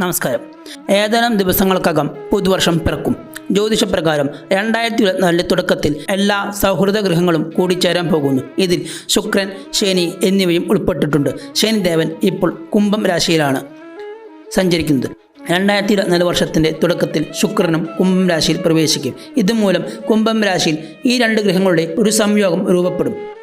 നമസ്കാരം. ഏതാനും ദിവസങ്ങൾക്കകം പുതുവർഷം പിറക്കും. ജ്യോതിഷപ്രകാരം രണ്ടായിരത്തി ഇരുപത്തിനാലിന്റെ തുടക്കത്തിൽ എല്ലാ സൗഹൃദ ഗ്രഹങ്ങളും കൂടിച്ചേരാൻ പോകുന്നു. ഇതിൽ ശുക്രൻ ശനി എന്നിവയും ഉൾപ്പെട്ടിട്ടുണ്ട്. ശനിദേവൻ ഇപ്പോൾ കുംഭം രാശിയിലാണ് സഞ്ചരിക്കുന്നത്. രണ്ടായിരത്തി ഇരുപത്തിനാല് വർഷത്തിന്റെ തുടക്കത്തിൽ ശുക്രനും കുംഭം രാശിയിൽ പ്രവേശിക്കും. ഇതുമൂലം കുംഭം രാശിയിൽ ഈ രണ്ട് ഗ്രഹങ്ങളുടെ ഒരു സംയോഗം രൂപപ്പെടും.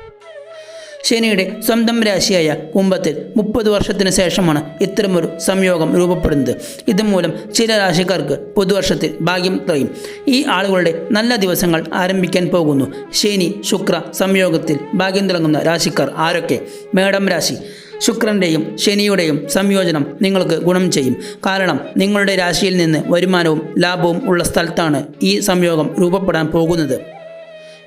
ശനിയുടെ സ്വന്തം രാശിയായ കുംഭത്തിൽ മുപ്പത് വർഷത്തിന് ശേഷമാണ് ഇത്തരമൊരു സംയോഗം രൂപപ്പെടുന്നത്. ഇതുമൂലം ചില രാശിക്കാർക്ക് പുതുവർഷത്തിൽ ഭാഗ്യം തെളിയും. ഈ ആളുകളുടെ നല്ല ദിവസങ്ങൾ ആരംഭിക്കാൻ പോകുന്നു. ശനി ശുക്ര സംയോഗത്തിൽ ഭാഗ്യം തിളങ്ങുന്ന രാശിക്കാർ ആരൊക്കെ? മേടം രാശി. ശുക്രന്റെയും ശനിയുടെയും സംയോജനം നിങ്ങൾക്ക് ഗുണം ചെയ്യും. കാരണം നിങ്ങളുടെ രാശിയിൽ നിന്ന് വരുമാനവും ലാഭവും ഉള്ള സ്ഥലത്താണ് ഈ സംയോഗം രൂപപ്പെടാൻ പോകുന്നത്.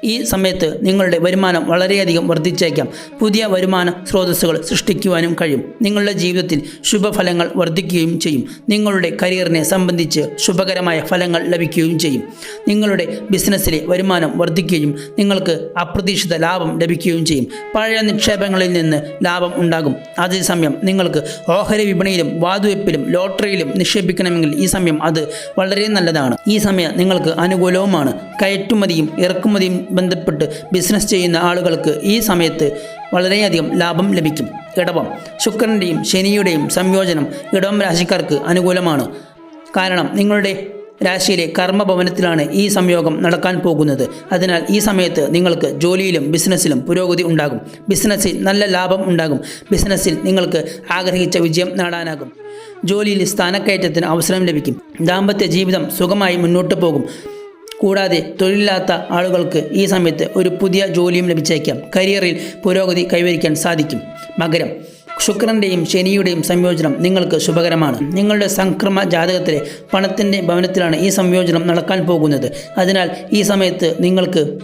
ഈ സമയത്ത് നിങ്ങളുടെ വരുമാനം വളരെയധികം വർദ്ധിച്ചേക്കാം. പുതിയ വരുമാന സ്രോതസ്സുകൾ സൃഷ്ടിക്കുവാനും കഴിയും. നിങ്ങളുടെ ജീവിതത്തിൽ ശുഭഫലങ്ങൾ വർദ്ധിക്കുകയും ചെയ്യും. നിങ്ങളുടെ കരിയറിനെ സംബന്ധിച്ച് ശുഭകരമായ ഫലങ്ങൾ ലഭിക്കുകയും ചെയ്യും. നിങ്ങളുടെ ബിസിനസ്സിലെ വരുമാനം വർദ്ധിക്കുകയും നിങ്ങൾക്ക് അപ്രതീക്ഷിത ലാഭം ലഭിക്കുകയും ചെയ്യും. പഴയ നിക്ഷേപങ്ങളിൽ നിന്ന് ലാഭം ഉണ്ടാകും. അതേസമയം നിങ്ങൾക്ക് ഓഹരി വിപണിയിലും വാതുവെപ്പിലും ലോട്ടറിയിലും നിക്ഷേപിക്കണമെങ്കിൽ ഈ സമയം അത് വളരെ നല്ലതാണ്. ഈ സമയം നിങ്ങൾക്ക് അനുകൂലവുമാണ്. കയറ്റുമതിയും ഇറക്കുമതിയും ബന്ധപ്പെട്ട് ബിസിനസ് ചെയ്യുന്ന ആളുകൾക്ക് ഈ സമയത്ത് വളരെയധികം ലാഭം ലഭിക്കും. ഇടവം. ശുക്രന്റെയും ശനിയുടെയും സംയോജനം ഇടവം രാശിക്കാർക്ക് അനുകൂലമാണ്. കാരണം നിങ്ങളുടെ രാശിയിലെ കർമ്മഭവനത്തിലാണ് ഈ സംയോഗം നടക്കാൻ പോകുന്നത്. അതിനാൽ ഈ സമയത്ത് നിങ്ങൾക്ക് ജോലിയിലും ബിസിനസ്സിലും പുരോഗതി ഉണ്ടാകും. ബിസിനസ്സിൽ നല്ല ലാഭം ഉണ്ടാകും. ബിസിനസ്സിൽ നിങ്ങൾക്ക് ആഗ്രഹിച്ച വിജയം നേടാനാകും. ജോലിയിൽ സ്ഥാനക്കയറ്റത്തിന് അവസരം ലഭിക്കും. ദാമ്പത്യ ജീവിതം സുഖമായി മുന്നോട്ട് പോകും. കൂടാതെ തൊഴിലില്ലാത്ത ആളുകൾക്ക് ഈ സമയത്ത് ഒരു പുതിയ ജോലിയും ലഭിച്ചേക്കാം. കരിയറിൽ പുരോഗതി കൈവരിക്കാൻ സാധിക്കും. മകരം ശുക്രന്റെയും ശനിയുടെയും സംയോജനം നിങ്ങൾക്ക് ശുഭകരമാണ്. നിങ്ങളുടെ സംക്രമ ജാതകത്തിലെ പണത്തിന്റെ ഭവനത്തിലാണ് ഈ സംയോജനം നടക്കാൻ പോകുന്നത്. അതിനാൽ ഈ സമയത്ത് നിങ്ങൾക്ക്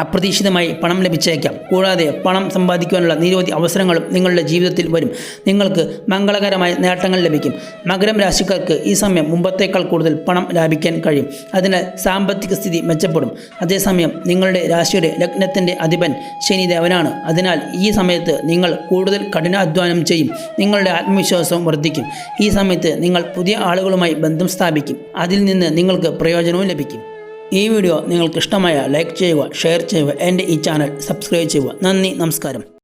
അപ്രതീക്ഷിതമായി പണം ലഭിച്ചേക്കാം. കൂടാതെ പണം സമ്പാദിക്കുവാനുള്ള നിരവധി അവസരങ്ങളും നിങ്ങളുടെ ജീവിതത്തിൽ വരും. നിങ്ങൾക്ക് മംഗളകരമായ നേട്ടങ്ങൾ ലഭിക്കും. മകരം രാശിക്കാർക്ക് ഈ സമയം മുമ്പത്തേക്കാൾ കൂടുതൽ പണം ലാഭിക്കാൻ കഴിയും. അതിനാൽ സാമ്പത്തിക സ്ഥിതി മെച്ചപ്പെടും. അതേസമയം നിങ്ങളുടെ രാശിയുടെ ലഗ്നത്തിന്റെ അധിപൻ ശനിദേവനാണ്. അതിനാൽ ഈ സമയത്ത് നിങ്ങൾ കൂടുതൽ കഠിനാധ്വാനം ചെയ്യും. നിങ്ങളുടെ ആത്മവിശ്വാസവും വർദ്ധിക്കും. ഈ സമയത്ത് നിങ്ങൾ പുതിയ ആളുകളുമായി ബന്ധം സ്ഥാപിക്കും. അതിൽ നിന്ന് നിങ്ങൾക്ക് പ്രയോജനവും ലഭിക്കും. ഈ വീഡിയോ നിങ്ങൾക്ക് ഇഷ്ടമായ ലൈക്ക് ചെയ്യുക ഷെയർ ചെയ്യുക എന്റെ ഈ ചാനൽ സബ്സ്ക്രൈബ് ചെയ്യുക. നന്ദി നമസ്കാരം.